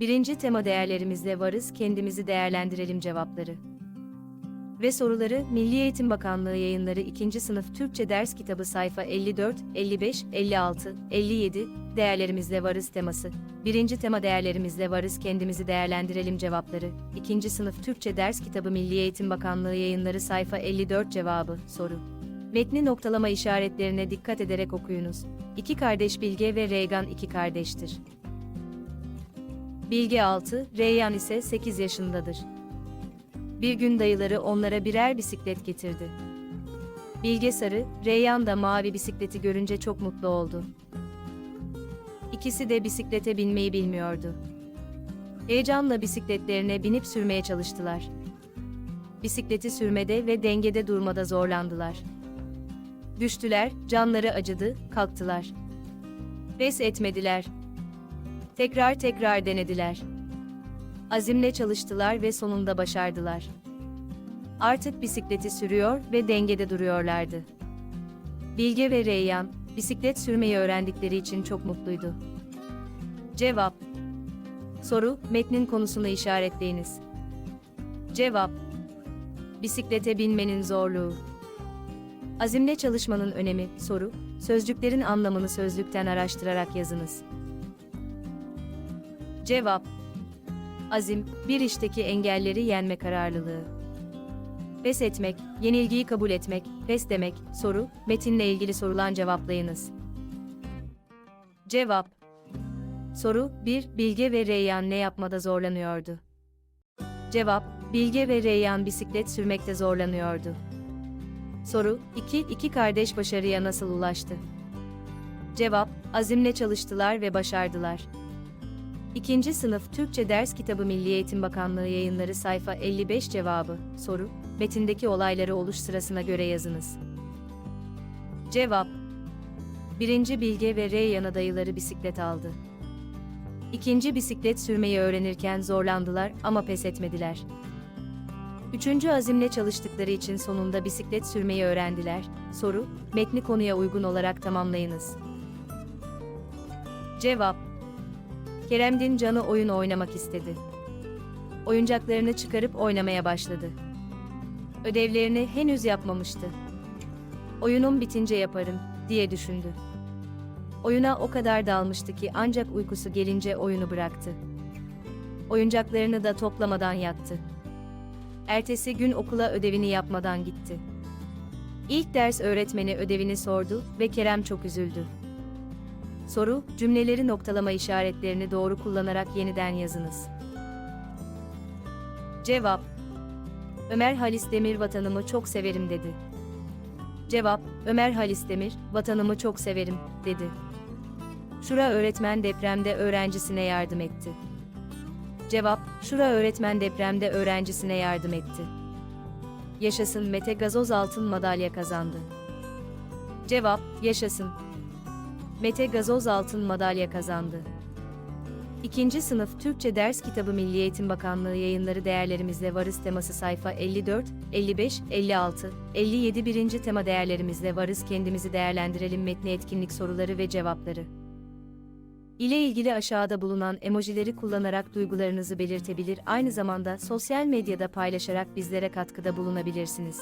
Birinci tema değerlerimizle varız, kendimizi değerlendirelim cevapları. Ve soruları Milli Eğitim Bakanlığı yayınları 2. sınıf Türkçe ders kitabı sayfa 54, 55, 56, 57, değerlerimizle varız teması. Birinci tema değerlerimizle varız kendimizi değerlendirelim cevapları. 2. sınıf Türkçe ders kitabı Milli Eğitim Bakanlığı yayınları sayfa 54 cevabı, soru. Metni noktalama işaretlerine dikkat ederek okuyunuz. İki kardeş Bilge ve Reygan iki kardeştir. Bilge 6, Reyyan ise 8 yaşındadır. Bir gün dayıları onlara birer bisiklet getirdi. Bilge sarı, Reyyan da mavi bisikleti görünce çok mutlu oldu. İkisi de bisiklete binmeyi bilmiyordu. Heyecanla bisikletlerine binip sürmeye çalıştılar. Bisikleti sürmede ve dengede durmada zorlandılar. Düştüler, canları acıdı, kalktılar. Pes etmediler. Tekrar tekrar denediler. Azimle çalıştılar ve sonunda başardılar. Artık bisikleti sürüyor ve dengede duruyorlardı. Bilge ve Reyyan, bisiklet sürmeyi öğrendikleri için çok mutluydu. Cevap Soru, metnin konusunu işaretleyiniz. Cevap Bisiklete binmenin zorluğu. Azimle çalışmanın önemi, soru, sözcüklerin anlamını sözlükten araştırarak yazınız. Cevap Azim, bir işteki engelleri yenme kararlılığı. Pes etmek, yenilgiyi kabul etmek, pes demek, soru, metinle ilgili sorulan cevaplayınız. Cevap Soru 1. Bilge ve Reyyan ne yapmada zorlanıyordu? Cevap Bilge ve Reyyan bisiklet sürmekte zorlanıyordu. Soru 2. İki kardeş başarıya nasıl ulaştı? Cevap Azimle çalıştılar ve başardılar. İkinci sınıf Türkçe ders kitabı Milli Eğitim Bakanlığı yayınları sayfa 55 cevabı, soru, metindeki olayları oluş sırasına göre yazınız. Cevap Birinci Bilge ve Reyyan'a dayıları bisiklet aldı. İkinci bisiklet sürmeyi öğrenirken zorlandılar ama pes etmediler. Üçüncü azimle çalıştıkları için sonunda bisiklet sürmeyi öğrendiler. Soru, metni konuya uygun olarak tamamlayınız. Cevap Kerem'din canı oyun oynamak istedi. Oyuncaklarını çıkarıp oynamaya başladı. Ödevlerini henüz yapmamıştı. Oyunum bitince yaparım, diye düşündü. Oyuna o kadar dalmıştı ki ancak uykusu gelince oyunu bıraktı. Oyuncaklarını da toplamadan yattı. Ertesi gün okula ödevini yapmadan gitti. İlk ders öğretmeni ödevini sordu ve Kerem çok üzüldü. Soru, cümleleri noktalama işaretlerini doğru kullanarak yeniden yazınız. Cevap Ömer Halis Demir vatanımı çok severim dedi. Cevap Ömer Halis Demir, vatanımı çok severim, dedi. Şura öğretmen depremde öğrencisine yardım etti. Cevap Şura öğretmen depremde öğrencisine yardım etti. Yaşasın Mete gazoz altın madalya kazandı. Cevap Yaşasın. Mete Gazoz altın madalya kazandı. İkinci sınıf Türkçe ders kitabı Milli Eğitim Bakanlığı yayınları değerlerimizle varız teması sayfa 54, 55, 56, 57 birinci tema değerlerimizle varız kendimizi değerlendirelim metni etkinlik soruları ve cevapları. ile ilgili aşağıda bulunan emojileri kullanarak duygularınızı belirtebilir aynı zamanda sosyal medyada paylaşarak bizlere katkıda bulunabilirsiniz.